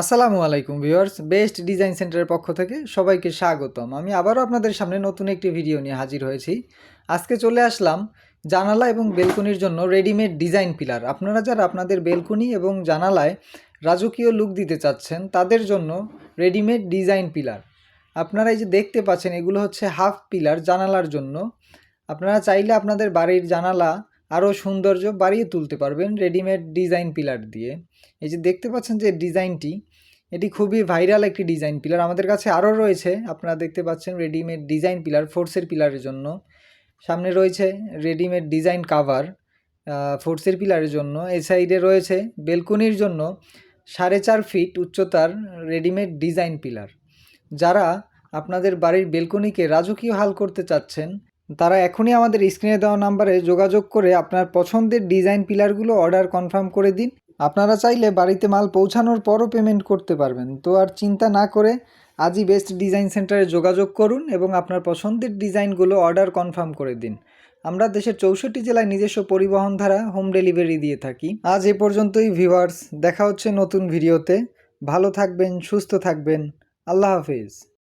আসসালামু আলাইকুম viewers, best design সেন্টারের পক্ষ থেকে সবাইকে স্বাগতম। আমি আবারও আপনাদের সামনে নতুন একটি ভিডিও নিয়ে হাজির হয়েছি। আজকে চলে আসলাম জানালা এবং বেলকনির জন্য রেডিমেড ডিজাইন পিলার। আপনারা যারা আপনাদের বেলকনি এবং জানালায় রাজকীয় লুক দিতে চাচ্ছেন, তাদের জন্য রেডিমেড ডিজাইন পিলার। আপনারা এই যে দেখতে পাচ্ছেন, এগুলো হচ্ছে হাফ পিলার জানালার জন্য। আপনারা চাইলে আপনাদের বাড়ির জানালা আরও সৌন্দর্য বাড়িয়ে তুলতে পারবেন রেডিমেড ডিজাইন পিলার দিয়ে। এই যে দেখতে পাচ্ছেন যে ডিজাইনটি, এটি খুবই ভাইরাল একটি ডিজাইন পিলার আমাদের কাছে আরও রয়েছে, আপনারা দেখতে পাচ্ছেন রেডিমেড ডিজাইন পিলার ফোর্সের পিলারের জন্য। সামনে রয়েছে রেডিমেড ডিজাইন কাভার ফোর্সের পিলারের জন্য। এই সাইডে রয়েছে বেলকনির জন্য সাড়ে চার ফিট উচ্চতার রেডিমেড ডিজাইন পিলার যারা আপনাদের বাড়ির বেলকনিকে রাজকীয় হাল করতে চাচ্ছেন তারা এখনই আমাদের স্ক্রিনে দেওয়া নাম্বারে যোগাযোগ করে আপনার পছন্দের ডিজাইন পিলারগুলো অর্ডার কনফার্ম করে দিন। আপনারা চাইলে বাড়িতে মাল পৌঁছানোর পরও পেমেন্ট করতে পারবেন। তো আর চিন্তা না করে আজই বেস্ট ডিজাইন সেন্টারে যোগাযোগ করুন এবং আপনার পছন্দের ডিজাইনগুলো অর্ডার কনফার্ম করে দিন। আমরা দেশের চৌষট্টি জেলায় নিজস্ব পরিবহন ধারা হোম ডেলিভারি দিয়ে থাকি। আজ এ পর্যন্তই ভিউয়ার্স দেখা হচ্ছে নতুন ভিডিওতে ভালো থাকবেন, সুস্থ থাকবেন। আল্লাহ হাফিজ।